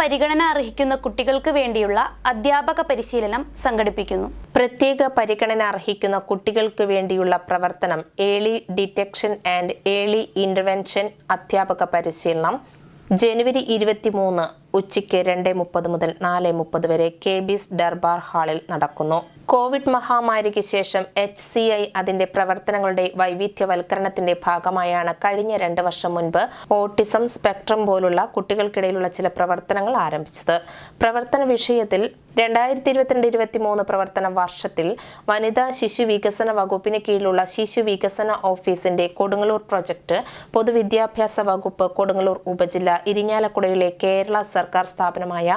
പരിഗണന അർഹിക്കുന്ന കുട്ടികൾക്ക് വേണ്ടിയുള്ള അധ്യാപക പരിശീലനം സംഘടിപ്പിക്കുന്നു. പ്രത്യേക പരിഗണന അർഹിക്കുന്ന കുട്ടികൾക്ക് വേണ്ടിയുള്ള പ്രവർത്തനം early detection and early intervention അധ്യാപക പരിശീലനം ജനുവരി ഇരുപത്തിമൂന്ന് ഉച്ചയ്ക്ക് രണ്ട് മുപ്പത് മുതൽ നാല് മുപ്പത് വരെ കെ ബിസ് ദർബാർ ഹാളിൽ നടക്കുന്നു. കോവിഡ് മഹാമാരിക്ക് ശേഷം എച്ച് സി ഐ അതിന്റെ പ്രവർത്തനങ്ങളുടെ വൈവിധ്യവൽക്കരണത്തിന്റെ ഭാഗമായാണ് കഴിഞ്ഞ രണ്ട് വർഷം മുൻപ് ഓട്ടിസം സ്പെക്ട്രം പോലുള്ള കുട്ടികൾക്കിടയിലുള്ള ചില പ്രവർത്തനങ്ങൾ ആരംഭിച്ചത്. പ്രവർത്തന വിഷയത്തിൽ രണ്ടായിരത്തി ഇരുപത്തിരണ്ട് ഇരുപത്തി മൂന്ന് പ്രവർത്തന വർഷത്തിൽ വനിതാ ശിശു വികസന വകുപ്പിന് കീഴിലുള്ള ശിശു വികസന ഓഫീസിന്റെ കൊടുങ്ങല്ലൂർ പ്രൊജക്ട് പൊതുവിദ്യാഭ്യാസ വകുപ്പ് കൊടുങ്ങല്ലൂർ ഉപജില്ല ഇരിഞ്ഞാലക്കുടയിലെ കേരള സർക്കാർ സ്ഥാപനമായ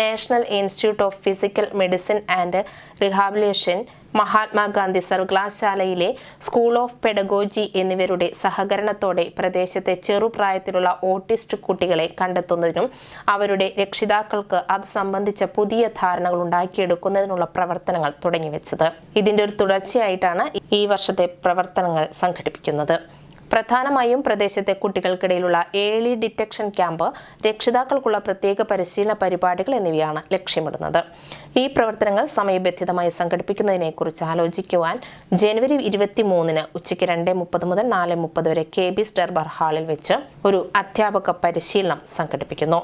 national institute of physical medicine and rehabilitation Mahatma Gandhi സർവകലാശാലയിലെ സ്കൂൾ ഓഫ് പെഡഗോജി എന്നിവരുടെ സഹകരണത്തോടെ പ്രദേശത്തെ ചെറുപ്രായത്തിലുള്ള ഓട്ടിസ്റ്റ് കുട്ടികളെ കണ്ടെത്തുന്നതിനും അവരുടെ രക്ഷിതാക്കൾക്ക് അത് സംബന്ധിച്ച പുതിയ ധാരണകൾ ഉണ്ടാക്കിയെടുക്കുന്നതിനുള്ള പ്രവർത്തനങ്ങൾ തുടങ്ങിവെച്ചത്. ഇതിന്റെ ഒരു തുടർച്ചയായിട്ടാണ് ഈ വർഷത്തെ പ്രവർത്തനങ്ങൾ സംഘടിപ്പിക്കുന്നത്. പ്രധാനമായും പ്രദേശത്തെ കുട്ടികൾക്കിടയിലുള്ള ഏളി ഡിറ്റക്ഷൻ ക്യാമ്പ് രക്ഷിതാക്കൾക്കുള്ള പ്രത്യേക പരിശീലന പരിപാടികൾ എന്നിവയാണ് ലക്ഷ്യമിടുന്നത്. ഈ പ്രവർത്തനങ്ങൾ സമയബന്ധിതമായി സംഘടിപ്പിക്കുന്നതിനെക്കുറിച്ച് ആലോചിക്കുവാൻ ജനുവരി ഇരുപത്തി മൂന്നിന് ഉച്ചയ്ക്ക് രണ്ട് മുപ്പത് മുതൽ നാല് മുപ്പത് വരെ കെ ബി സ്റ്റർബർ ഹാളിൽ വെച്ച് ഒരു അധ്യാപക പരിശീലനം സംഘടിപ്പിക്കുന്നു.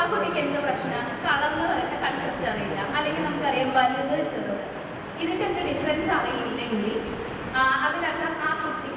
ആ കുട്ടിക്ക് കൺസെപ്റ്റ് അറിയില്ല. അല്ലെങ്കിൽ നമുക്കറിയാം ഡിഫറൻസ് അറിയില്ലെങ്കിൽ അതിനർത്ഥം ആ കുട്ടിക്ക്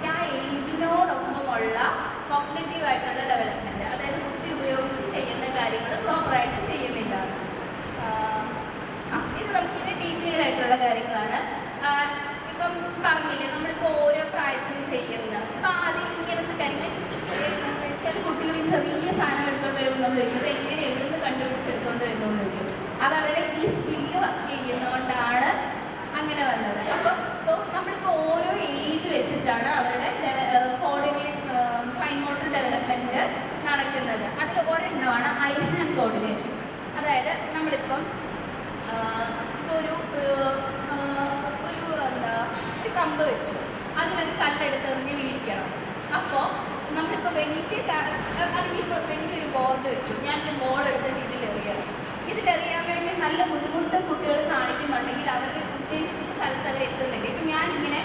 ചോദിക്കും എങ്ങനെ എവിടെ നിന്ന് കണ്ടുപിടിച്ചെടുത്തോണ്ട് വരുന്നു ചോദിക്കും. അത് അവരുടെ ഈ സ്കില്ല് വർക്ക് ചെയ്യുന്നതുകൊണ്ടാണ് അങ്ങനെ വന്നത്. അപ്പം സോ നമ്മളിപ്പോൾ ഓരോ ഏജ് വെച്ചിട്ടാണ് അവരുടെ കോർഡിനേറ്റ് ഫൈൻ മോട്ടർ ഡെവലപ്മെന്റ് നടക്കുന്നത്. അതിൽ ഒരെണ്ണമാണ് ഐ ഹാൻഡ് കോർഡിനേഷൻ അതായത് നമ്മളിപ്പം ഇപ്പോൾ ഒരു ഒരു എന്താ ഒരു കമ്പ് വെച്ചു. അതിലൊരു കല്ലെടുത്തെറിഞ്ഞ് വീഴിക്കണം. അപ്പോൾ നമ്മളിപ്പോൾ വലിയ അല്ലെങ്കിൽ ഇപ്പോൾ വലിയൊരു ബോർഡ് വെച്ചു. ഞാനൊരു ബോൾ എടുത്തിട്ട് ഇതിലെറിയണം ഇതിലെറിയാൻ വേണ്ടി നല്ല ബുദ്ധിമുട്ട് കുട്ടികൾ കാണിക്കുന്നുണ്ടെങ്കിൽ അവർ ഉദ്ദേശിച്ച സ്ഥലത്ത് അവർ എത്തുന്നില്ല. ഇപ്പം ഞാനിങ്ങനെ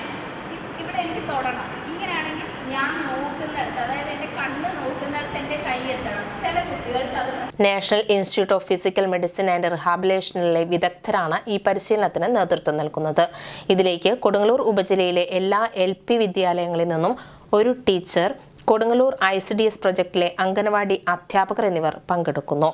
ഇവിടെ എനിക്ക് തൊടണം. ഇങ്ങനെയാണെങ്കിൽ ഞാൻ നോക്കുന്നിടത്ത് അതായത് എന്റെ കണ്ണ് നോക്കുന്നിടത്ത് എന്റെ കൈ എത്തണം. ചില കുട്ടികൾക്ക് അത് national institute of physical medicine and റിഹാബിലേഷനിലെ വിദഗ്ധരാണ് ഈ പരിശീലനത്തിന് നേതൃത്വം നൽകുന്നത്. ഇതിലേക്ക് കൊടുങ്ങല്ലൂർ ഉപജില്ലയിലെ എല്ലാ എൽ പി വിദ്യാലയങ്ങളിൽ നിന്നും ഒരു teacher Kodungallur I C D S പ്രൊജക്ടിലെ anganwadi അധ്യാപകർ എന്നിവർ പങ്കെടുക്കുന്നു.